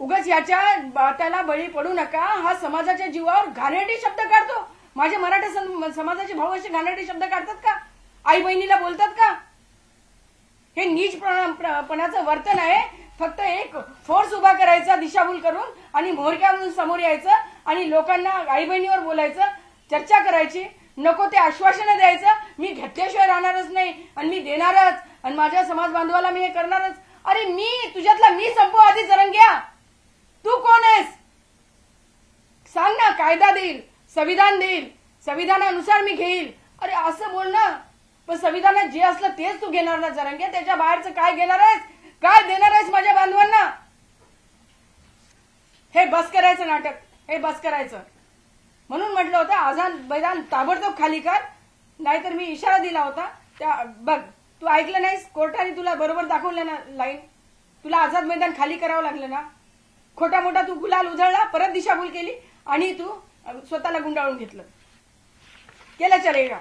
उगाच याच्या त्याला बळी पडू नका. हा समाजाच्या जीवावर घाणेरडी शब्द काढतो. माझे मराठा समाजाचे भाऊ असे घाणेरडी शब्द काढतात का? आई बहिणीला बोलतात का? हे नीचपणाचं वर्तन आहे. फक्त एक फोर्स उभा करायचा दिशाभूल करून आणि म्होरक्या म्हणून समोर यायचं आणि लोकांना आई बहिणीवर बोलायचं चर्चा करायची. नको ते आश्वासनं द्यायचं. मी घेतल्याशिवाय राहणारच नाही आणि मी देणारच. आणि माझ्या समाज बांधवाला मी हे करणारच. अरे मी तुझ्यातला मी संपव आधी जरंग्या तू कोण आहेस सांग ना कायदा देईल संविधान देईल संविधानानुसार मी घेईल. अरे असं बोल ना. पण संविधानात जे असलं तेच तू घेणार ना जरांगे. त्याच्या बाहेरचं काय घेणार आहेस? काय देणार आहेस माझ्या बांधवांना? हे बस करायचं नाटक. हे बस करायचं. म्हणून म्हटलं होतं आझाद मैदान ताबडतोब खाली कर. नाहीतर मी इशारा दिला होता. त्या बघ तू ऐकलं नाहीस? कोर्टाने तुला बरोबर दाखवलं ना लाईन तुला आझाद मैदान खाली करावं लागलं ना? खोटा मोठा तू गुलाल उधळला परत दिशाभूल केली. आणि तू स्वतःला गुंडाळून घेतलं. केलं चलेगा